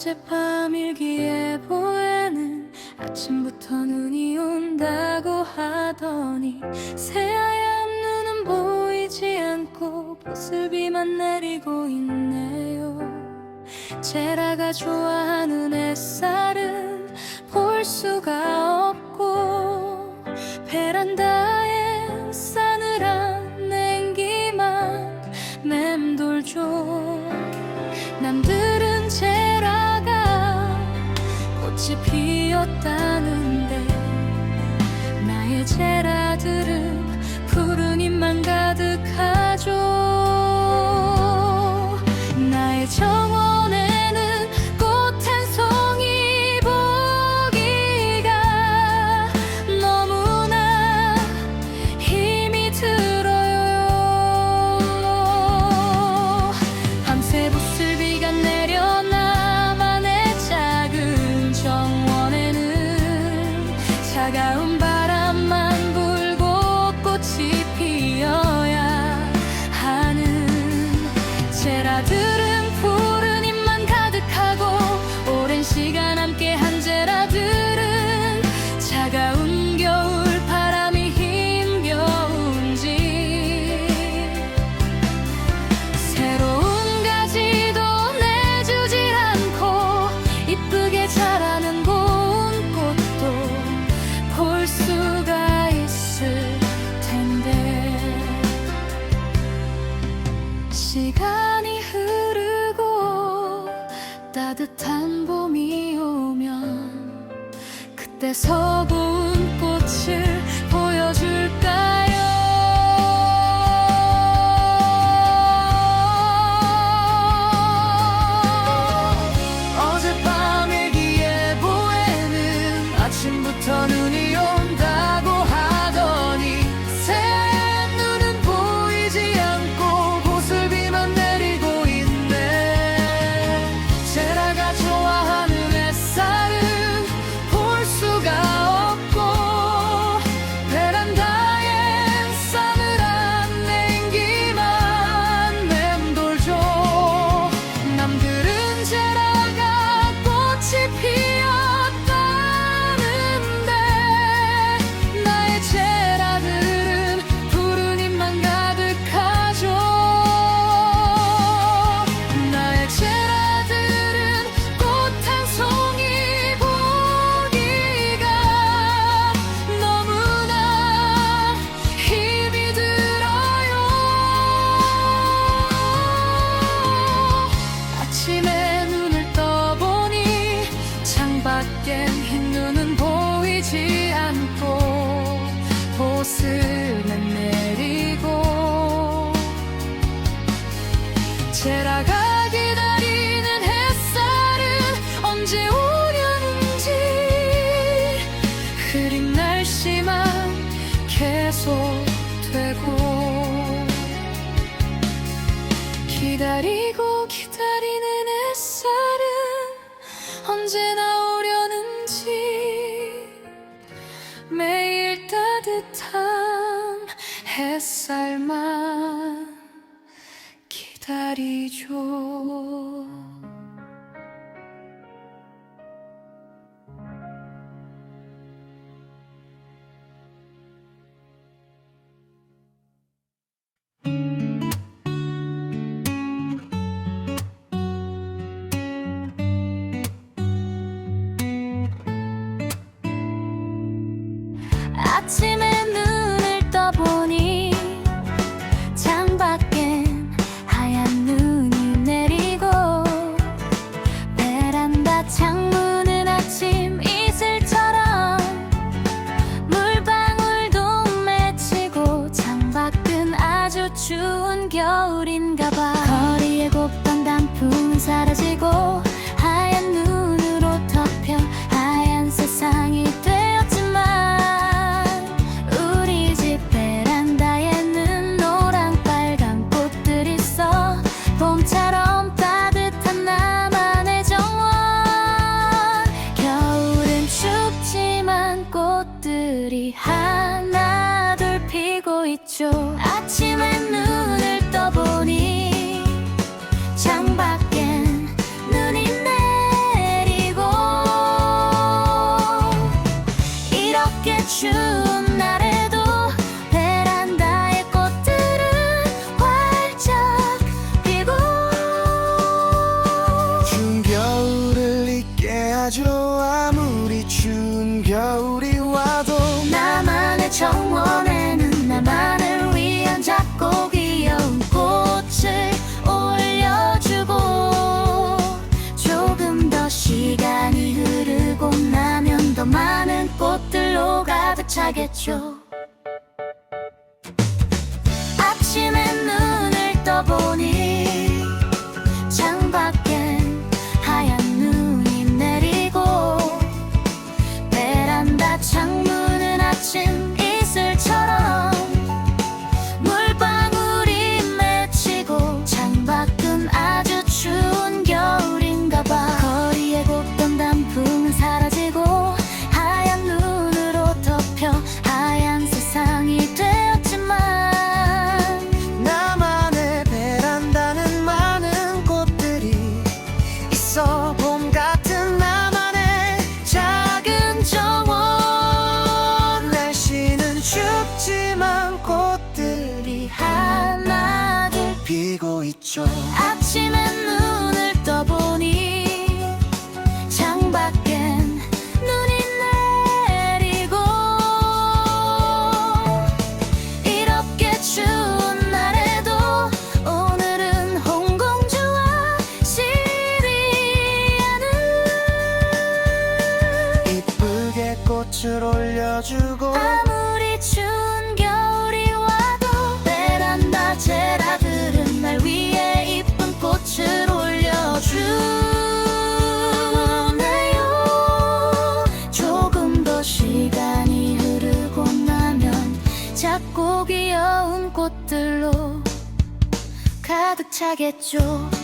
어젯밤 일기에 보에는 아침부터 눈이 온다고 하더니 새하얀 눈은 보이지 않고 보슬비만 내리고 있네요. 제라가 좋아하는 햇살은 볼 수가 없고 베란다에 꽃이 피었다는 시간이 흐르고 따뜻한 봄이 오면 그때 서고 햇살만 기다리죠. 아침에 눈 아침엔 눈 아름다운 꽃들로 가득 차겠죠.